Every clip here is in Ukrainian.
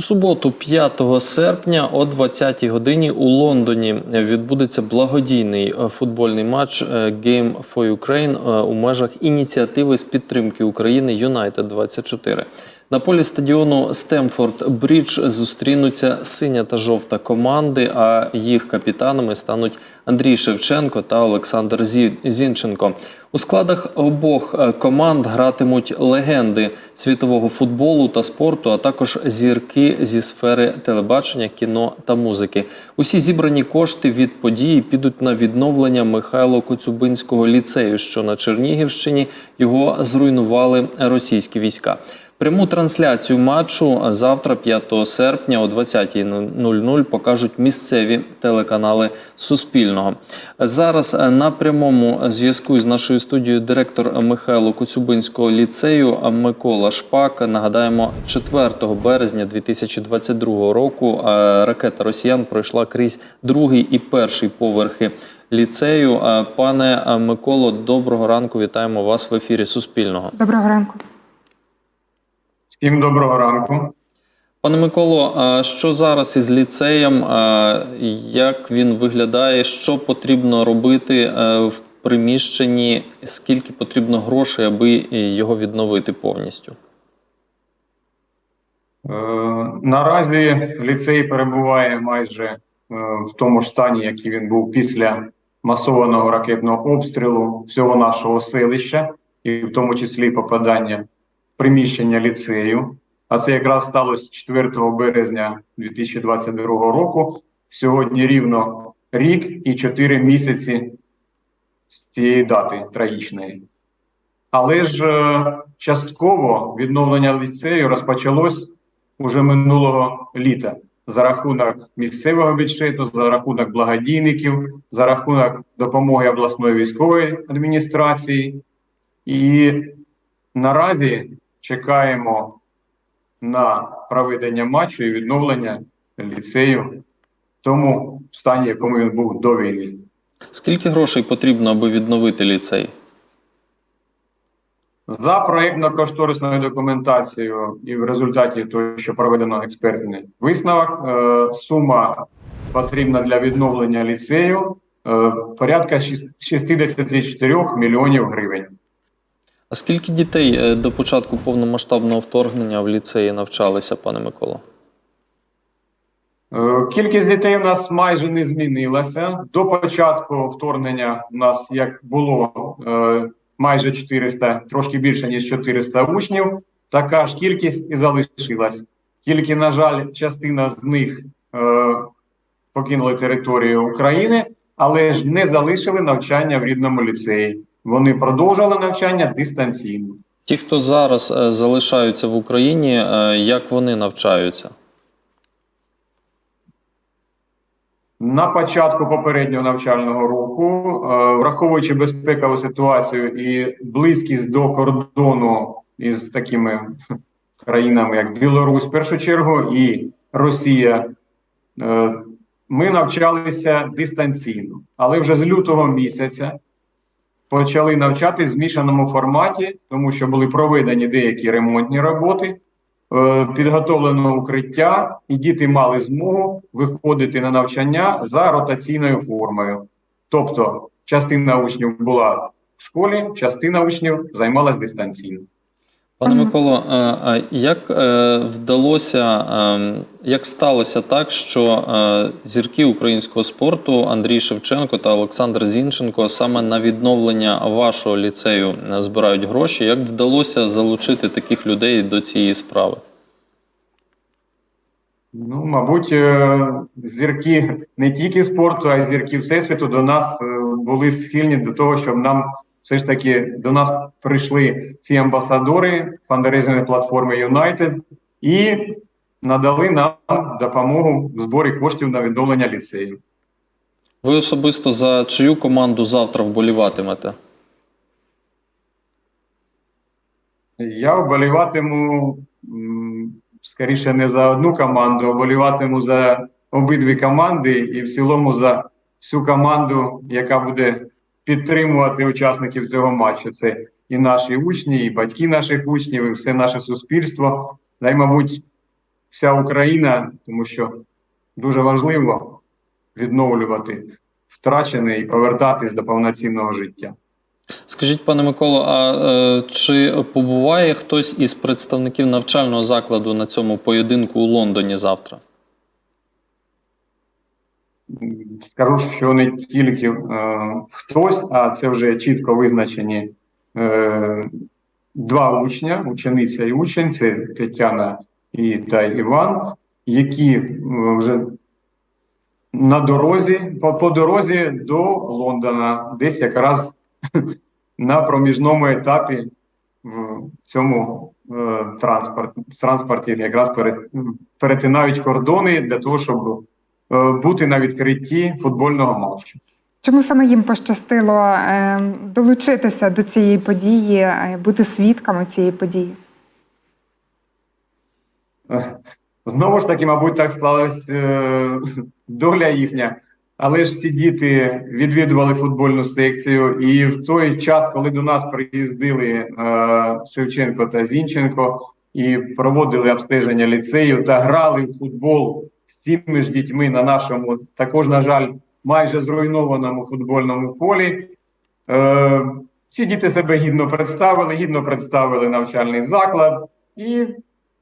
Суботу, 5 серпня, о 20-й годині у Лондоні відбудеться благодійний е, футбольний матч е, Game for Ukraine е, у межах ініціативи з підтримки України United 24 На полі стадіону Стемфорд Брідж зустрінуться синя та жовта команди, а їх капітанами стануть Андрій Шевченко та Олександр Зі- Зінченко. У складах обох е, команд гратимуть легенди світового футболу та спорту, а також зірки зі сфери телебачення, кіно та музики. Усі зібрані кошти від події підуть на відновлення Михайло Коцюбинського ліцею, що на Чернігівщині його зруйнували російські війська. Пряму трансляцію матчу завтра, 5 серпня, о 20.00 покажуть місцеві телеканали Суспільного. Зараз е, на прямому зв'язку з нашою студією директор Михайло Коцюбинського ліцею Микола Шпак. Нагадаємо, 4 березня 2022 року е, ракета росіян пройшла крізь другий і перший поверхи ліцею. Е, Пане Миколо, доброго ранку. Вітаємо вас в ефірі Суспільного. Доброго ранку. Всім доброго ранку. Пане Миколо, а що зараз із ліцеєм? Як він виглядає? Що потрібно робити е, в приміщенні? Скільки потрібно грошей, аби його відновити повністю? Е, наразі ліцей перебуває майже е, в тому ж стані, який він був після масованого ракетного обстрілу всього нашого селища, і в тому числі попадання приміщення ліцею. А це якраз сталося 4 березня 2022 року. Сьогодні рівно рік і 4 місяці з цієї дати трагічної. Але ж е, частково відновлення ліцею розпочалось уже минулого літа за рахунок місцевого бюджету, за рахунок благодійників, за рахунок допомоги обласної військової адміністрації. І наразі чекаємо на проведення матчу і відновлення ліцею в тому стані, якому він був до війни. Скільки грошей потрібно, аби відновити ліцей? За проєктно-кошторисною документацією і в результаті того, що проведено експертний висновок, е, сума потрібна для відновлення ліцею е, порядка 64 мільйонів гривень. А скільки дітей е, до початку повномасштабного вторгнення в ліцеї навчалися, пане Миколо? Е, Кількість дітей у нас майже не змінилася. До початку вторгнення у нас як було е, майже 400, трошки більше ніж 400 учнів. Така ж кількість і залишилась. Тільки, на жаль, частина з них покинули територію України, але ж не залишили навчання в рідному ліцеї. Вони продовжували навчання дистанційно. Ті, хто зараз е, залишаються в Україні, е, як вони навчаються? На початку попереднього навчального року, е, враховуючи безпекову ситуацію і близькість до кордону із такими країнами, як Білорусь, в першу чергу, і Росія, ми навчалися дистанційно. Але вже з лютого місяця почали навчати в змішаному форматі, тому що були проведені деякі ремонтні роботи. Е, підготовлено укриття, і діти мали змогу виходити на навчання за ротаційною формою. Тобто, частина учнів була в школі, частина учнів займалась дистанційно. Пане Миколо, е, е, як е, вдалося, е, як сталося так, що зірки українського спорту Андрій Шевченко та Олександр Зінченко саме на відновлення вашого ліцею збирають гроші? Як вдалося залучити таких людей до цієї справи? Ну, мабуть, зірки не тільки спорту, а й зірки всесвіту до нас були схильні до того, щоб нам все ж таки до нас прийшли ці амбасадори фандрейзингової платформи United і надали нам допомогу в зборі коштів на відновлення ліцею. Ви особисто за чию команду завтра вболіватимете? Я вболіватиму скоріше не за одну команду, а вболіватиму за обидві команди і в цілому за всю команду, яка буде підтримувати учасників цього матчу. Це і наші учні, і батьки наших учнів, і все наше суспільство. Та й, мабуть, вся Україна, тому що дуже важливо відновлювати втрачене і повертатись до повноцінного життя. Скажіть, пане Миколо, а е, чи побуває хтось із представників навчального закладу на цьому поєдинку у Лондоні завтра? Скажу, що не тільки е, хтось, а це вже чітко визначені е, два учня, учениця і учень, це Тетяна і та Іван, які е, вже на дорозі, по, по дорозі до Лондона, десь якраз на проміжному етапі в цьому транспорт, транспорті якраз перетинають кордони для того, щоб бути на відкритті футбольного матчу. Чому саме їм пощастило е, долучитися до цієї події, е, бути свідками цієї події? Е, Знову ж таки, мабуть, так склалась е, доля їхня. Але ж ці діти відвідували футбольну секцію, і в той час, коли до нас приїздили е, Шевченко та Зінченко і проводили обстеження ліцею та грали в футбол з цими ж дітьми на нашому, також, на жаль, майже зруйнованому футбольному полі. Е, ці діти себе гідно представили, гідно представили навчальний заклад, і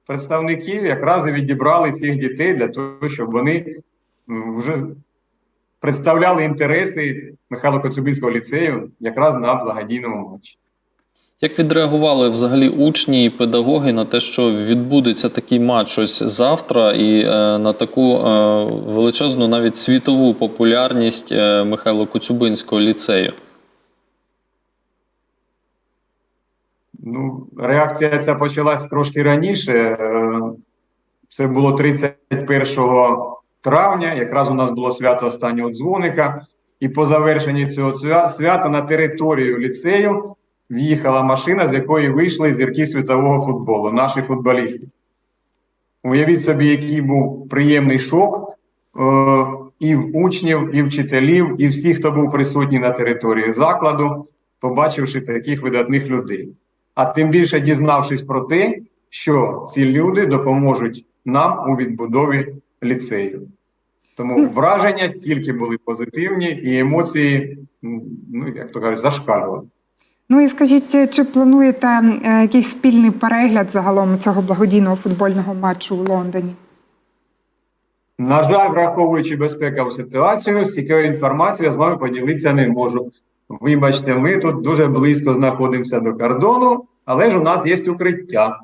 представники якраз і відібрали цих дітей для того, щоб вони вже представляли інтереси Михайло Коцюбинського ліцею якраз на благодійному матчі. Як відреагували взагалі учні і педагоги на те, що відбудеться такий матч ось завтра, і е, на таку е, величезну навіть світову популярність е, Михайла Коцюбинського ліцею? Ну, реакція ця почалась трошки раніше. Е, Це було 31 травня. Якраз у нас було свято останнього дзвоника. І по завершенні цього свята на територію ліцею в'їхала машина, з якої вийшли зірки світового футболу, наші футболісти. Уявіть собі, який був приємний шок е, і в учнів, і вчителів, і всіх, хто був присутній на території закладу, побачивши таких видатних людей. А тим більше дізнавшись про те, що ці люди допоможуть нам у відбудові ліцею. Тому враження тільки були позитивні, і емоції, ну як то кажуть, зашкалювали. Ну і скажіть, чи плануєте е, якийсь спільний перегляд загалом цього благодійного футбольного матчу у Лондоні? На жаль, враховуючи безпекову ситуацію, з цікавою інформацією я з вами поділитися не можу. Вибачте, ми тут дуже близько знаходимося до кордону, але ж у нас є укриття.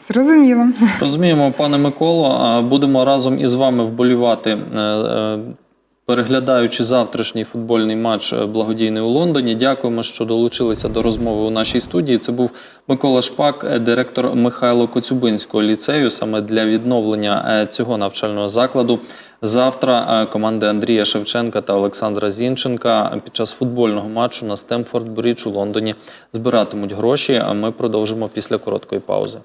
Зрозуміло. Розуміємо, пане Миколо, а будемо разом із вами вболівати, е, е, переглядаючи завтрашній футбольний матч е, благодійний у Лондоні. Дякуємо, що долучилися до розмови у нашій студії. Це був Микола Шпак, е, директор Михайло Коцюбинського ліцею. Саме для відновлення е, цього навчального закладу. Завтра команди Андрія Шевченка та Олександра Зінченка під час футбольного матчу на Стемфорд Брідж у Лондоні збиратимуть гроші. А ми продовжимо після короткої паузи.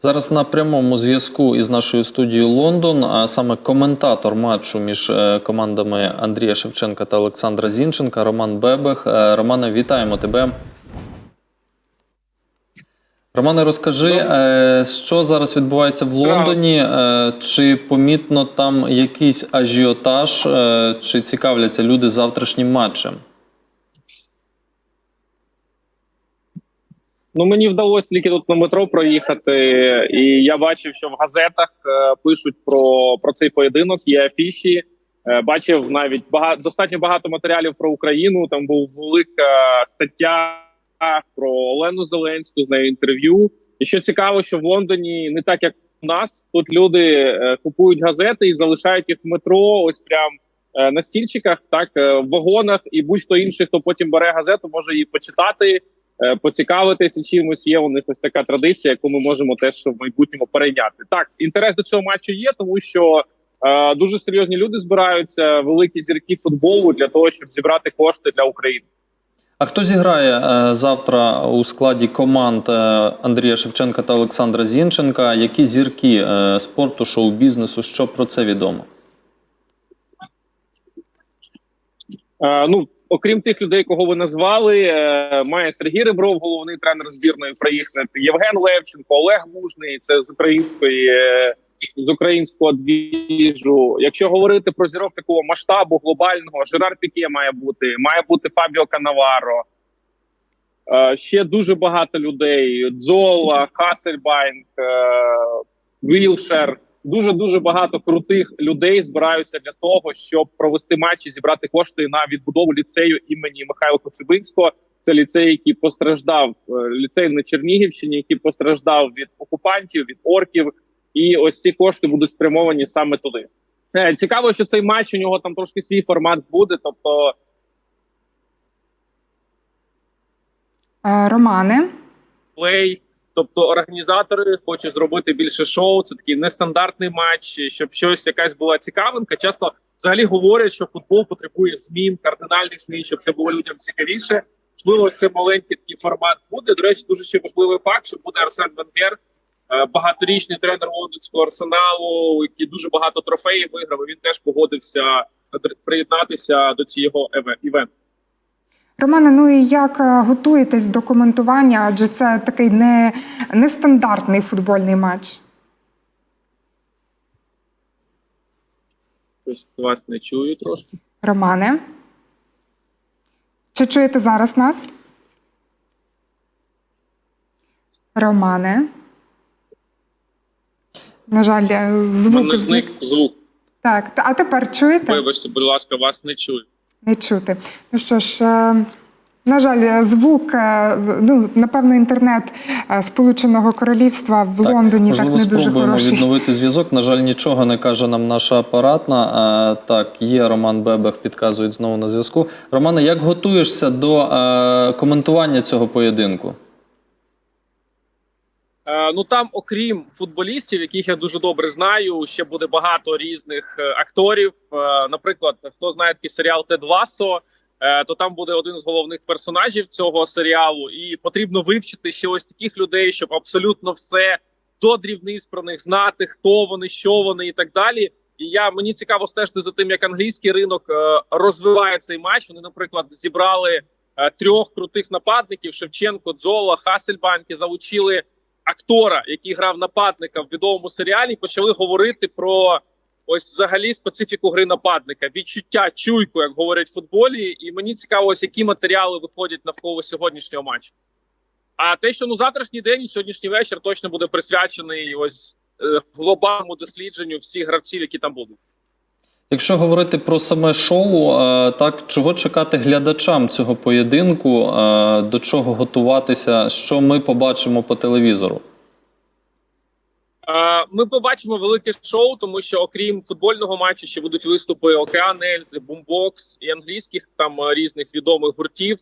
Зараз на прямому зв'язку із нашою студією Лондон, а саме коментатор матчу між е, командами Андрія Шевченка та Олександра Зінченка, Роман Бебех. Е, Романе, вітаємо тебе. Романе, розкажи, е, що зараз відбувається в Лондоні? Чи помітно там якийсь ажіотаж, чи цікавляться люди завтрашнім матчем? Ну мені вдалося тільки тут на метро проїхати, і я бачив, що в газетах е, пишуть про, про цей поєдинок. Є афіші. Е, бачив навіть багато достатньо багато матеріалів про Україну. Там був велика стаття про Олену Зеленську з нею інтерв'ю. І що цікаво, що в Лондоні не так як у нас тут люди е, купують газети і залишають їх в метро. Ось прям е, на стільчиках, так е, в вагонах, і будь-хто інший, хто потім бере газету, може її почитати поцікавитися чимось. Є у них ось така традиція, яку ми можемо теж в майбутньому перейняти. Так, інтерес до цього матчу є, тому що е, дуже серйозні люди збираються, великі зірки футболу для того, щоб зібрати кошти для України. А хто зіграє е, завтра у складі команд е, Андрія Шевченка та Олександра Зінченка? Які зірки е, спорту, шоу-бізнесу? Що про це відомо? Е, ну окрім тих людей, кого ви назвали, е, має Сергій Ребров, головний тренер збірної проїхати, Євген Левченко, Олег Мужний. Це з української е, з українського двіжу. Якщо говорити про зірок такого масштабу глобального, Жерар Піке має бути, має бути Фабіо Канаваро. Е, Ще дуже багато людей: Дзола, Хасельбайнк, Вілшер. Дуже дуже багато крутих людей збираються для того, щоб провести матч і зібрати кошти на відбудову ліцею імені Михайла Коцюбинського. Це ліцей, який постраждав, е, ліцей на Чернігівщині, який постраждав від окупантів, від орків. І ось ці кошти будуть спрямовані саме туди. Е, Цікаво, що цей матч у нього там трошки свій формат буде. Тобто, Е, Романе, плей. Тобто організатори хочуть зробити більше шоу. Це такий нестандартний матч, щоб щось якась була цікавинка. Часто взагалі говорять, що футбол потребує змін, кардинальних змін, щоб це було людям цікавіше. Можливо, це маленький такий формат буде. До речі, дуже ще важливий факт, що буде Арсен Венгер, е, багаторічний тренер лондонського арсеналу, який дуже багато трофеїв виграв. і Він теж погодився приєднатися до цього івенту. Романе, ну і як е, готуєтесь до коментування? Адже це такий не нестандартний футбольний матч. Щось вас не чую трошки. Романе. Чи чуєте зараз нас? Романе. На жаль, е, звук зник. зник звук. Так, а тепер чуєте? Вибачте, будь ласка, вас не чую. Не чути. Ну що ж, е, на жаль, звук, е, ну напевно, інтернет е, Сполученого Королівства в Лондоні так Можливо, не дуже спробуємо хороший. відновити зв'язок. На жаль, нічого не каже нам наша апаратна. Так, є Роман Бебех, підказують знову на зв'язку. Романе, як готуєшся до коментування цього поєдинку? Е, ну там, окрім футболістів, яких я дуже добре знаю, ще буде багато різних е, акторів. Е, наприклад, хто знає такий серіал Тед Лассо, е, то там буде один з головних персонажів цього серіалу, і потрібно вивчити ще ось таких людей, щоб абсолютно все до дрібниць про них знати, хто вони, що вони і так далі. І я мені цікаво стежити за тим, як англійський ринок розвиває цей матч. Вони, наприклад, зібрали трьох крутих нападників: Шевченко, Дзола, Хасельбанк і залучили актора, який грав нападника в відомому серіалі, почали говорити про ось взагалі специфіку гри нападника, відчуття, чуйку, як говорять в футболі. І мені цікаво, ось які матеріали виходять навколо сьогоднішнього матчу. А те, що ну завтрашній день, сьогоднішній вечір точно буде присвячений ось е, глобальному дослідженню всіх гравців, які там будуть. Якщо говорити про саме шоу, е, так чого чекати глядачам цього поєдинку, е, до чого готуватися, що ми побачимо по телевізору? Е, Ми побачимо велике шоу, тому що окрім футбольного матчу, ще будуть виступи Океан Ельзи, Бумбокс і англійських там різних відомих гуртів.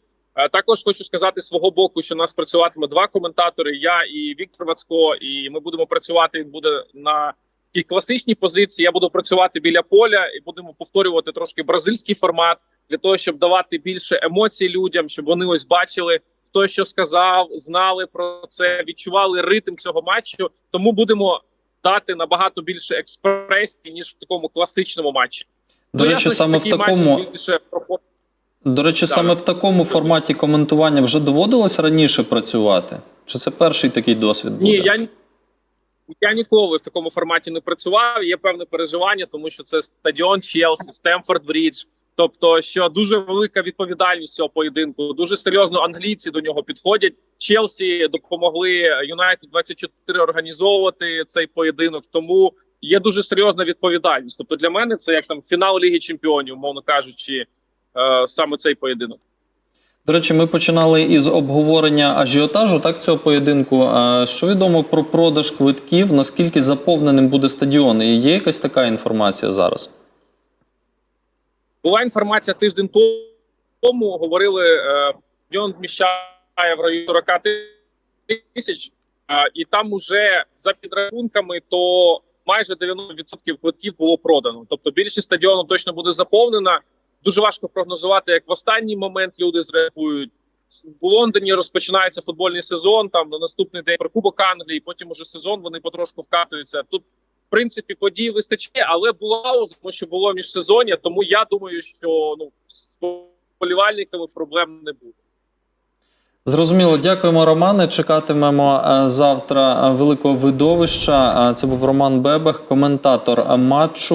Також хочу сказати свого боку, що нас працюватиме два коментатори: я і Віктор Вацько. І ми будемо працювати. Він буде на і класичній позиції. Я буду працювати біля поля і будемо повторювати трошки бразильський формат для того, щоб давати більше емоцій людям, щоб вони ось бачили. Хто що сказав, знали про це, відчували ритм цього матчу. Тому будемо дати набагато більше експресії ніж в такому класичному матчі. До Ну, речі, саме в такому більше до речі, саме в такому форматі коментування вже доводилось раніше працювати? Чи це перший такий досвід буде? Ні, я я ніколи в такому форматі не працював. Є певне переживання, тому що це стадіон Челсі, Стемфорд Брідж. Тобто, що дуже велика відповідальність цього поєдинку. Дуже серйозно англійці до нього підходять. Челсі допомогли Юнайтед 24 організовувати цей поєдинок. Тому є дуже серйозна відповідальність. Тобто для мене це як там фінал Ліги Чемпіонів, мовно кажучи, е, саме цей поєдинок. До речі, ми починали із обговорення ажіотажу так цього поєдинку. Що відомо про продаж квитків? Наскільки заповненим буде стадіон? І є якась така інформація зараз? Була інформація тиждень тому. Говорили, е, він вміщає в районі 40 тисяч, е, і там уже за підрахунками, то майже 90% квитків було продано. Тобто більшість стадіону точно буде заповнена. Дуже важко прогнозувати, як в останній момент люди зреагують. В Лондоні розпочинається футбольний сезон. Там на наступний день про Кубок Англії, потім уже сезон. Вони потрошку вкатуються. Тут в принципі подій вистачає, але була тому що було міжсезоння. Тому я думаю, що ну вболівальниками проблем не буде. Зрозуміло, дякуємо, Романе. Чекатимемо е, завтра е, великого видовища. Е, Це був Роман Бебех, коментатор матчу.